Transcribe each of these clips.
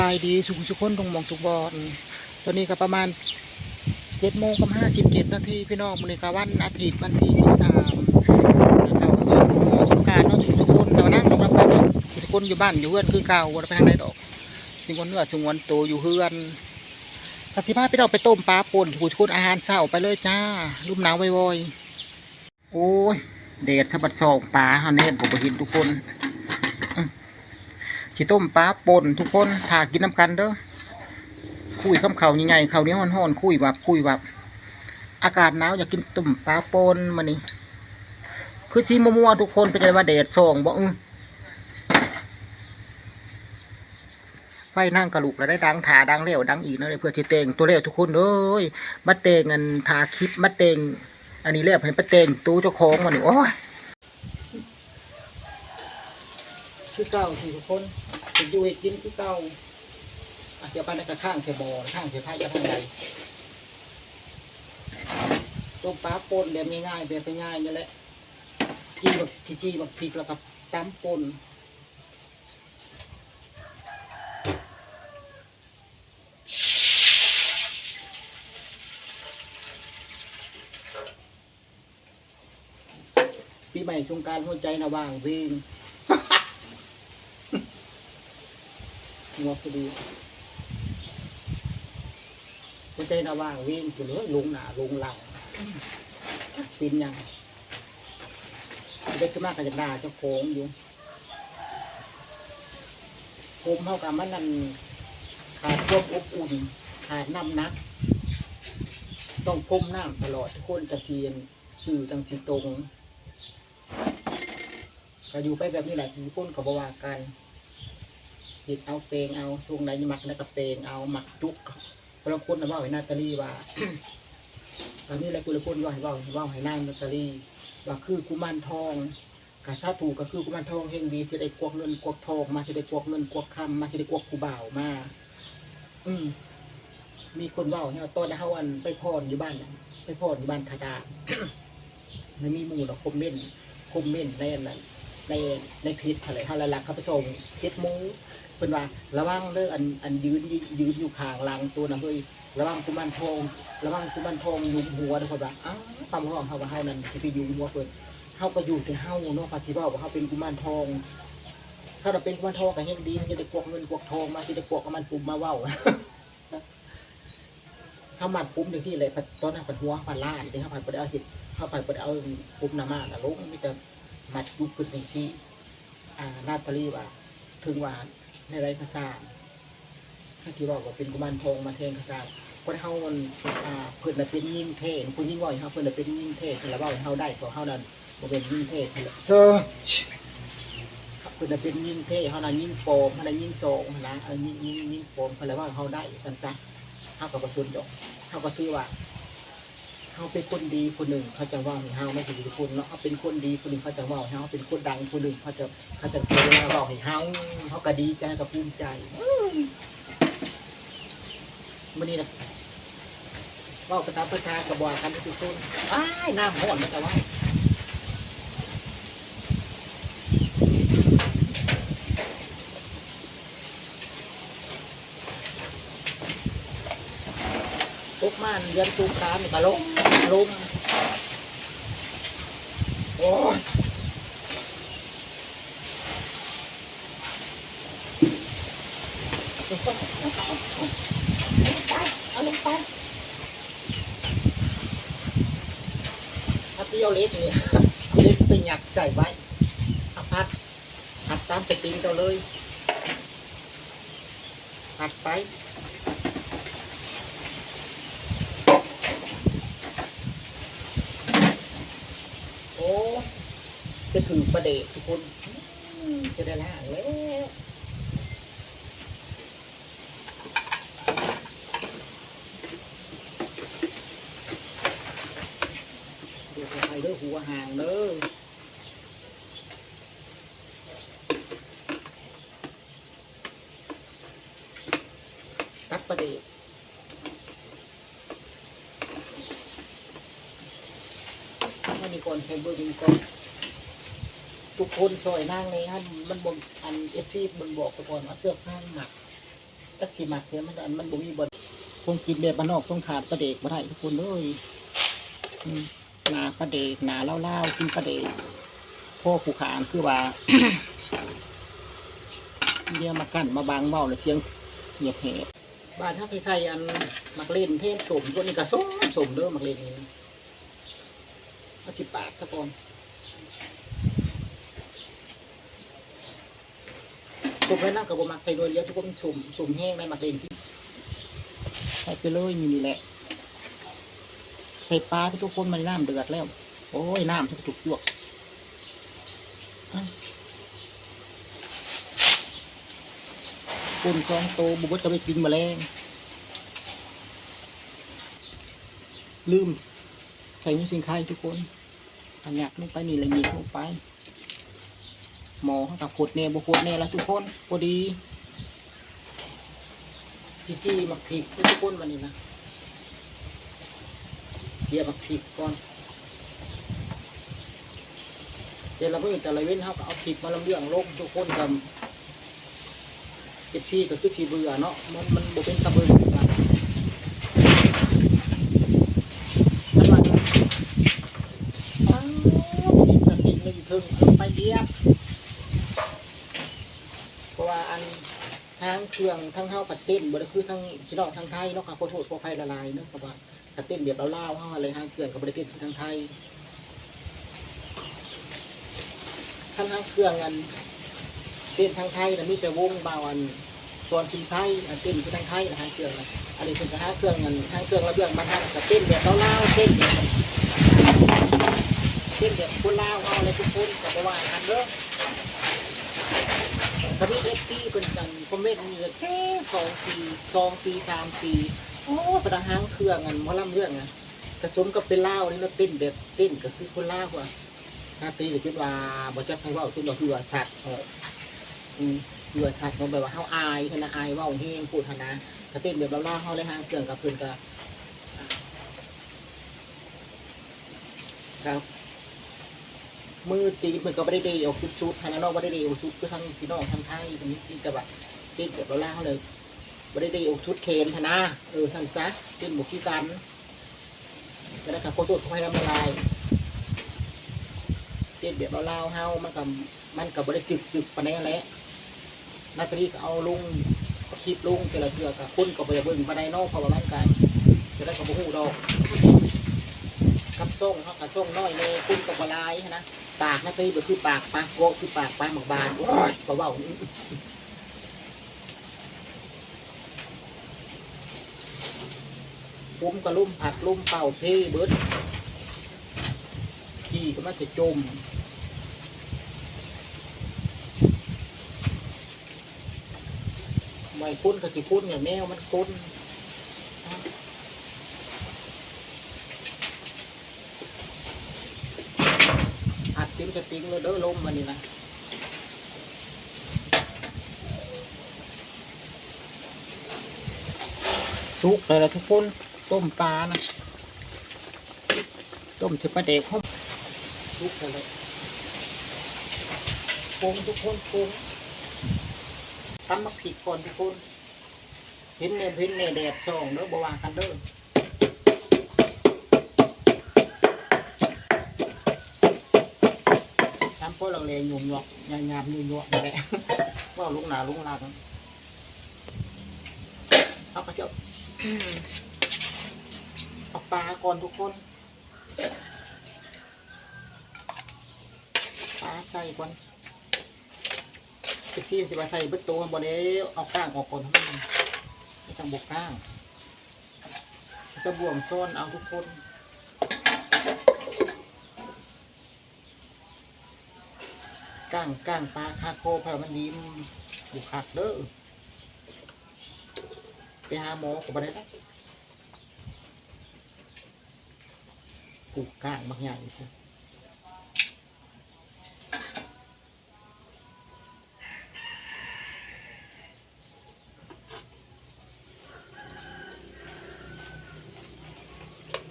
บายดีสุขสุขคนตรงมองทุกบอนตอนนี้ก็ประมาณเจ็ดโมงกับห้าสิบเจ็ดนาทีพี่น้องมื้อนี้ก็วันอาทิตย์วันที่สิบสามแล้วก็หมอสงการเนาะสุขสุขคนแต่ว่านั่งตรงรับกันเนี่ยสุขสุขคนอยู่บ้านอยู่เฮือนคือเก่าบ่ได้ไปทางไหนดอกสิงวันเนื้อสิงวันโตอยู่เฮือนปฏิภาพพี่น้องไปต้มปลาป่นสุขสุขคนอาหารเช้าไปเลยจ้ารุ่มหนาวไวๆโอ้ยเดดถ้าบัดซองปลาเฮาเน่ผมบ่เห็นทุกคน สิต้มปลาป่นทุกคนถากินน้ำกันเด้อคุยข้ามเขายังไงเขาเหนี้ห้อนๆคุยแบบคุยแบบอากาศหนาวอยากกินต้มปลาป่นมานี่คือชีมัวๆทุกคนเป็นไงว่าแดดส่องบ่อื้อไฟนั่งกระลุกแล้วได้ดังถาดังเลี้ยวดังอีกนะเลยเพื่อที่เตงตัวเลี้ยวทุกคนเอ้ยมาเตงเงินทาคลิปมาเตงอันนี้เรียกให้มาเตงตู้เจ้าของมานี่โอ้ย คือเก่าสิทุกคนเป็นอยู่ให้กินคือเก่าอาจจะไปในกระข้างเสบอข้างเสพายาทางใดต้มปลาปนแบบง่ายๆแบบง่ายๆนี่แหละจีบักที่จีบักพริกแล้วก็ตำปนปีใหม่สงกรารหัวใจนะว่างเพลง งอพอดีหัวใจนะว่างวิ่งตัวเลยลงหนาลงหลังปีนยังเด็กขึ้นมากก็จะด่าเจ้าของอยู่ผมเท่ากับมันนั่นขาดความอบอุ่นขาดน้ำนัก ต้องพรมน้ำตลอดทุกคนจะเทียนสื่อจังสีตรงก็อยู่ไปแบบนี้แหละทุกคนกับบวากัน ผิดเอาเปลงเอาช่วงไหนหมักแล้วก็เปลงเอาหมักจุกเพราะคนนะว่าให้นาตาลีว่าตอนนี้แหละคุณพูดว่าให้ว่าว่าให้นางนาตาลีว่าคือกุมารทองกาชาถูกก็คือกุมารทองเฮงดีจะได้กวกเงินกวกทองมาจะได้กวกเงินกวกคำมาจะได้กวกกูบ่าวมาอืมมีคนว่าเนี่ยตอนเฮาอันไปพรอยู่บ้านไปพรอยู่บ้านทาดาไม่มีมู่หรอกคอมเมนต์คอมเมนต์ในอันนั้นในในคลิปอะไรเขาละลักเขาไปส่งเจ็ดโมง เป็นว่าระวังเด้ออันอันยืนยืนอยู่ข้างหลังตัวนะเฮ้ยระวังกุมารทองระวังกุมารทองยุงหัวเด้อคนว่าอ้าวตำรวจเขาว่าเฮานั่นสิไปยุงหัวเพิ่นเฮาก็อยู่ที่เฮาเนาะปฏิบัติว่าเฮาเป็นกุมารทองถ้าเราเป็นกุมารทองก็เฮงดีจะได้กวกเงินกวกทองมาจะได้กวกกับมันปุ่มมาเว้าถ้ามันปุ่มจังซี่เลยตอนนั้นปัดหัวปัดล้านเด้เฮาปัดได้เอาเฮ็ดเฮาปัดได้เอาปุ่มหน้ามาน่ะลงมีแต่มัดยุบขึ้นในที่อ่านาตาลีว่าถึงว่า ในไรกระซามถ้าที่บอกว่าเป็นกุมารทองมาแทงกระซามคนเฮามันอ่าเพิ่นน่ะเป็นยิ่งเท่คุณยิ่งว่าให้เฮาเพิ่นน่ะเป็นยิ่งเท่เพิ่นละเว้าให้เฮาได้เพราะเฮานั้นบ่เป็นยิ่งเท่เพิ่นละเซอร์เพิ่นน่ะเป็นยิ่งเท่เฮานั้นยิ่งโปมเฮานั้นยิ่งโซงนะเออยิ่งยิ่งยิ่งโปมเพิ่นละเว้าให้เฮาได้ซั่นซะเฮาก็บ่สนดอกเฮาก็ถือว่า เขาเป็นคนดีคนหนึ่งเขาจะว่าให้เฮาไม่ถึงทุกคนเนาะเขาเป็นคนดีคนหนึ่งเขาจะว่าให้เฮาเป็นคนดังคนหนึ่งเขาจะเขาจะเสียเวลาบอกให้เฮาเขาก็ดีใจกับภูมิใจมื่อนี้นะว่าภาษาประชากระบอกกันทุกคนอ้ายน้ำห้อนนะแต่ว่าตุ กมันตูการนี่ก็ลงลงโอ้ยเอาลงไปเอาเตี้ยวเล็กนี่เอาเล็กไปหยัดใส่ไว้เอาพัดพัดตามไปตีนเจ้าเลยพัดไป โอ้จะถือ ประเดชทุกคนจะได้ล่างแล้วเดี๋ยวไปเด้อหัวหางเด้อตักประเดชมันมีคนใช้เบอร์มีคน ทุกคนช่วยนั่งเลยฮะมันบนอันเอฟซีมันบอกทุกคนว่าเสื้อผ้าหนักตักสิมักเนี่ยมันมันบ่มีบ่คงกินแบบบ้านนอกต้องขาดปลาเด็กบ่ได้ทุกคนเลยหนาปลาเด็กหนาเล่าๆกินปลาเด็กพ่อผู้ขานคือว่าเดี๋ยวมากั้นมาบางเมาเลยเสียงเงียบเหตุบ้านถ้าใครใส่อันมักเล่นเทศสมตัวนี้ก็สมสมเด้อมักเล่นเอาสิปากซะกอน สมแล้วนั่งกับบมักใส่โดยเดียวทุกคนสมสมแห้งได้มักเล่นที่ใส่ไปเลยนี่นี่แหละ ใส่ปลาทุกคนมันน้ำเดือดแล้ว โอ้ยน้ำทุกตุกยวกคุณสองโตบุบจะไปกินแมลงลืม ใส่นิ้วสิงไข่ทุกคนอันยักลงไปนี่เละเอียดลงไป หมอเขากับขดเน่บุขดเน่แล้วทุกคนพอดีพี่จี้มักพริกทุกคนมานี่นะเดี๋ยวมักพริกก่อนเดี๋ยวเราเพิ่งแต่ละเว้นเขาก็เอาพริกมาลำเลียงลงทุกคนกับเจ็บที่ก็คือสีเบื่อเนาะมันมันบ่เป็นตะเบิงนะมันว่าอ้าวมีกระติกเลยอยู่เทึงเอาไปเดียบเพราะว่าอันทางเค รื่องทั้งเฮาปัดเต้นบ่ได้คือทั้งพี่น้องทางไทยเนาะค่ะขอโทษขออภัยละลายเนาะเพราะว่าปัดเต้นแบบเล่าวๆเฮาอะไรทางเครื่องก็บ่ได้เต้นคือทางไทยทั้งทั้งเครื่องอันเต้นทางไทยนะมีแต่วงเบาอันส่วนซิมไทยอันเต้นที่ทางไทยนะทางเครื่องนอันนี้เป็นทางเครื่องอันทางเครื่องระเบียงมาทางกับเต้นแบบเล่าๆเต้นแบบเต้นแบบคนลาวเอาอะไรทุกคนกับว่าอันเด้อ ตอนนี้เอฟซีเป็นกันคอมเมนต์มีแค่สองปีสองปีสามปีโอ้ประหางเครื่องอันหมอลำเรื่องอะกระสมกับเป็นเล่าวนี่เราเต้นแบบเต้นก็คือคนล่าวอะหน้าตีหรือคิดว่าบ่จักให้เว้าคือบ่คือว่าสัตว์เอออืมคือว่าสัตว์มันแบบว่าเฮาอายขนาดอายเว้าแฮงพูดหนนะถ้าเต้นแบบเล่าเฮาเลยหางเครื่องกับเพิ่นก็ครับ มือตีมันก็บ่ได้ดีออกชุดๆทางนอกบ่ได้ดีออกชุดคือทางพี่น้องทางไทยตรงนี้ที่จะแบบเต้นแบบเราล่าเฮาเลยบ่ได้ดีออกชุดเคนหันนะเออสันซะเต้นบ่คือกันก็ได้กับขอโทษขอให้ทำละลายเจ็บแบบเล่าเฮามันกับมันกับบริจึกจึกปานนี้แหละนาตรีก็เอาลุงคลิปลุงแต่ละเทือกับคนก็ไปเบิ่งปานใดเนอกเพราะว่ามันกันจะได้กับบ่ฮู้ดอก ส่งเขากับส่งน้อยเลยคุณกับบลายนะปากนาตรีก็คือปากปากโกคือปากปลาหมักบานโอ้ยก็เว้าผมก็ลุ่มผัดลุ่มเป่าเพเบิดขี่ก็มันจะจมไม่คุ้นก็สิคุ้นอย่างแนวมันคุ้นอัดติ้งจะติ้ง เลยเด้อลมมันนี่นะสุกเลยละทุกคนต้มปลานะต้มจะปลาเด็กห้องทุกเลยโกงทุกคนโกงทำมาผิดก่อนทุกคนเห็นเนเห็นเน่แดดส่องเด้อบวางกันเด้อ พวกเราเลยหยุ่งหยอกยามยามยุ่งหยอกนี่แหละว่าลุกหนาลุกหลังเอากระเจ้าเอาปลาก่อนทุกคนปลาใส่ก่อนสิที่สิบาใส่เบิดตัวบ่ได้เอาก้างออกก่อนทั้งนั้นไม่ต้องบกก้างจะบ่วงซ้อนเอาทุกคน ก้างก้างปลาคาโคแผ่มันดีมบุกคักเด้อไปหาหมอก็บ่ได้นะปลูกก้างบางอย่างสิ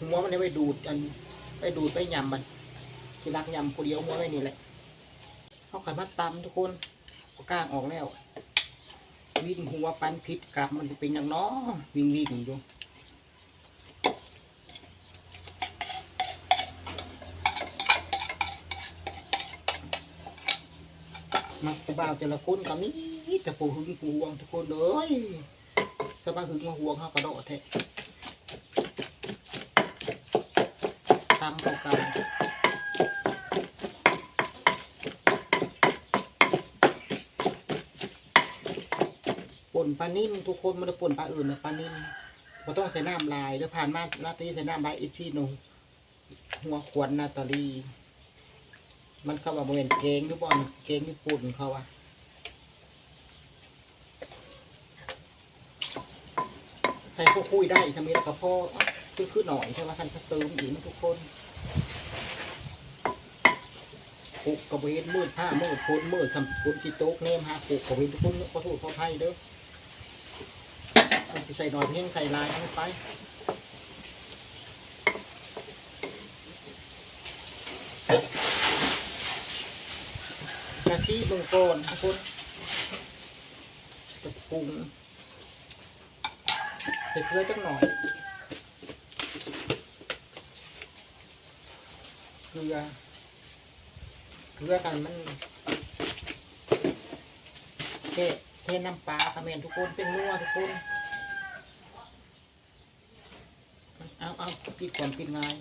หัวมันได้ไปดูดอันไปดูดไปยำมันที่รักยำคนเดียวหัวไว้นี่แหละ เขาขายมาตำทุกคนเอาก้างออกแล้ว วิ่งหัวปันพิษกลับมันจะเป็นอย่างน้อวิ่งวิ่งอยู่มักผู้บ่าวแต่ละคนก็มีแต่ผู้หึงผู้หวงทุกคนเลยสบายหึงมาห่วงเขากระโดดแท้ตามเขากัน ป่นปลานิ่มทุกคนมันได้ป่นปลาอื่นนะปลานิ่มเราต้องใส่น้ำลายแล้วผ่านมาลาตีใส่น้ำลายอีกที่หนึ่งหัวขวดนาตาลี มันเข้ามาบริเวณเกงหรือบอลเกงญี่ปุ่นเขาอะใส่พวกคุยได้ทำนี้แล้วก็พ่อขึ้นขึ้นหน่อยใช่ไหมท่านจะเติมอีกทุกคนปุกกระเวนมืดผ้ามืดพ้นมืดทำพ้นจีโต๊กเนมฮะปุกกระเวนทุกคนขอโทษขออภัยเด้อ จะใส่หน่อยเพียงใส่ลายให้ไปกะทิเบื้องต้นทุกคนจะปรุงใส่เกลือจักหน่อยเกลือเกลือกันมันเทเทน้ำปลาคาเมนทุกคนเป็นนัวทุกคน เอาเอาปิดก่อนปิดง่าย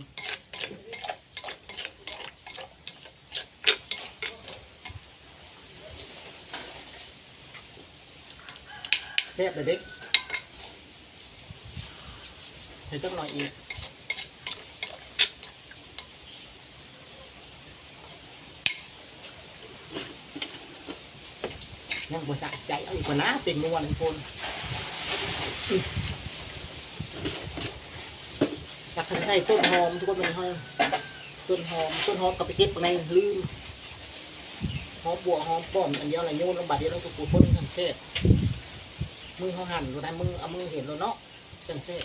เรียบเลยเด็กใส่จักหน่อยอีกยังบ่สะใจเอาอีกกว่านะเป็นนวลทุกคน อยากใส่ต้นหอมทุกคนเป็นห้อยต้นหอมต้นหอมกับไปเก็บข้างในลืมหอมบัวหอมป้อมอันเดียวอะไรโยนลงบาดเดียวแล้วทุกคนทำเสร็จมือเขาหั่นก็ได้มือเอามือเห็นแล้วเนาะจังเซ่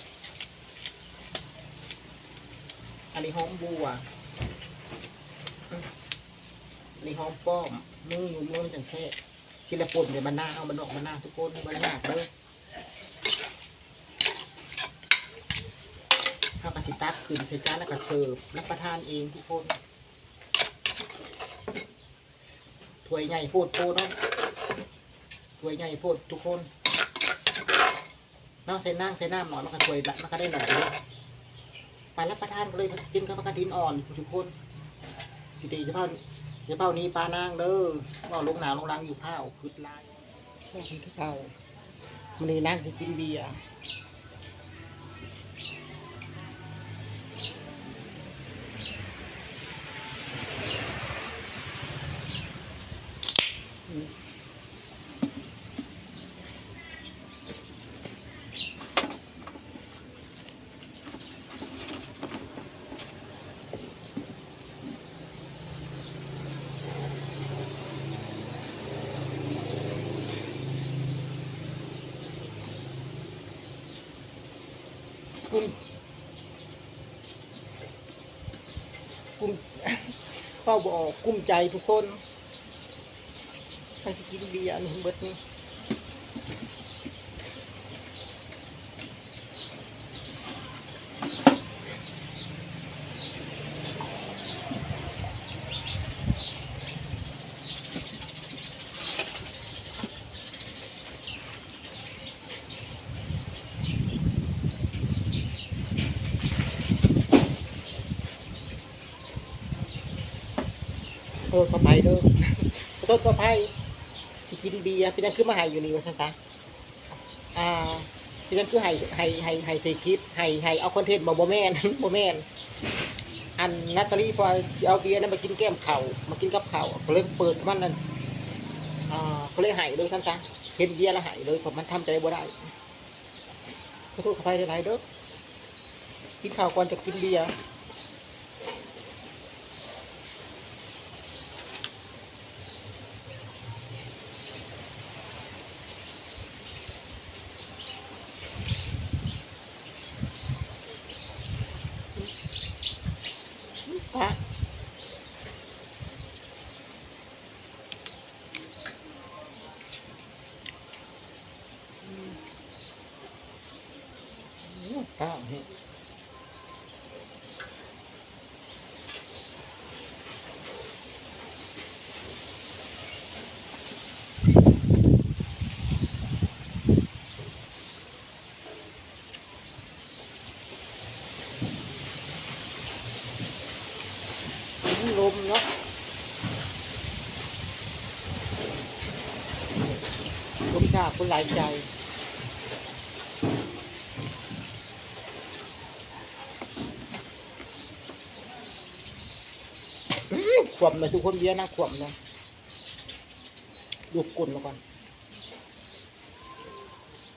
อันนี้หอมบัวอันนี้หอมป้อมมืออยู่มือจังเซ่ทีละปุ่นเดี๋ยวมันหน้าเอามันออกมันหน้าทุกคนมันหนักเลย สิตักขึ้นใส่จานแล้วก็เสิร์ฟรับประทานเองทุกคนถ้วยใหญ่โพดโพดเนาะถ้วยใหญ่โพดทุกคนน้องใส่นั่งใส่น้ำหน่อยมันก็สวยละมันก็ได้หน่อยเลยไปรับประทานกันเลยกินกับปกระดินอ่อนทุกคนสิดีจะเผาจะเผานี้ปลานางเด้อว่าลงหนาลงรังอยู่ข้าวคืดลายแค่ที่เผามันนี่นางจะกินเบียร์อืม กุ้มกุ้ม เฝ้าบออกกุ้มใจทุกคนใครสกินเบียร์อันนี้เบิดนี่โทษขอไปเด้อ ขอโทษขอไปสิกินเบียร์เป็นยังคือมาใหายอยู่นี่วะสันตาอ่าเป็นยังคือให้ให้ให้ให้เซคิดให้ให้เอาคอนเทนต์มาโบแมนโบแมนอันนัตตาลีพอเอาเบียร์นั้นมากินแก้มเข่ามากินกับเข่าวก็เลยเปิดมันนั่นอ่าก็เลยหายเลยสันตาเห็นเบียร์แล้วหายเลยผมมันทำใจบ่ได้ขอโทษขอไปหลายๆเด้อกินข้าวก่อนจะกินเบียร์ ฮะ ก้าวนี่ลมเนาะ ลมจ้าคนหลายใจ ขวบเลยทุกคนเยร์นะขวบนะดูกุ่นมาก่อน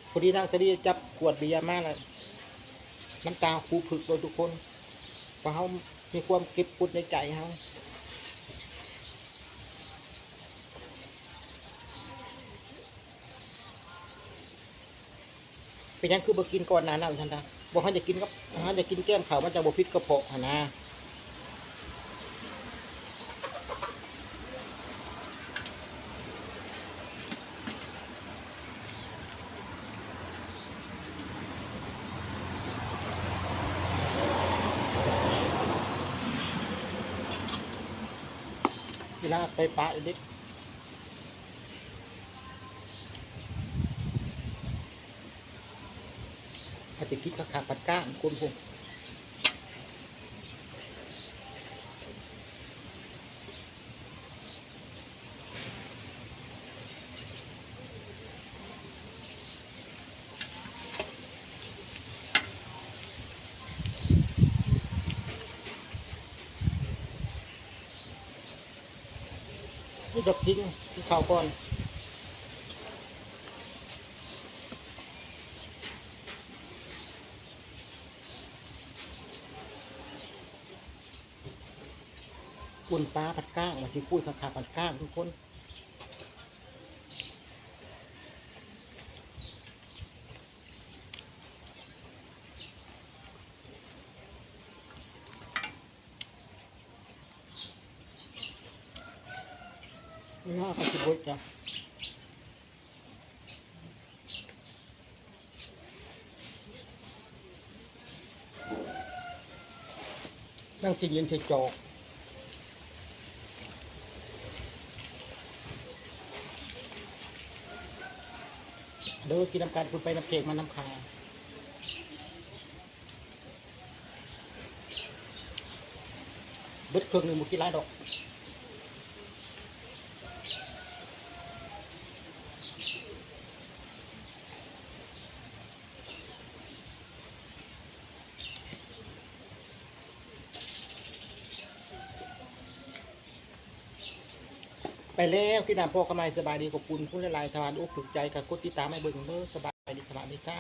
พอดีนั่งตะดีจับขวดเบียร์มากเลยน้ำตาคูผึกเลยทุกคนเพราะเขามีความเก็บกุดในใจเขา เป็นยังคือบ่กินก่อนหนาหนาวทันตาบอกเขาจะกินกับเขาจะกินแก้มเขาวมันจะบ่พิษกระเพาะหั่นนะเวลาไปปะเด็กอา จะคิดขาขาปัดก้างคุณผมนี่ดอกทิ้งที่เขาก่อน อุ่นปลาปัดก้างมาที่คุยขาขาปัดก้างทุกคนนี่ฮะเขาสิบดจ้ะนั่งกินเย็นเทจอก เด้อกินน้ำกันคุณไปน้ำเค้กมาน้ำคาเบิดเครื่องหนึ่งบุกี่ร้ายดอก ไปแล้วที่นำพ่อกำไรสบายดีขอบคุณผู้ละลายทานอกถึกใจกับกดติดตามให้เบิ่งเด้อสบายดีสบายดีจ้า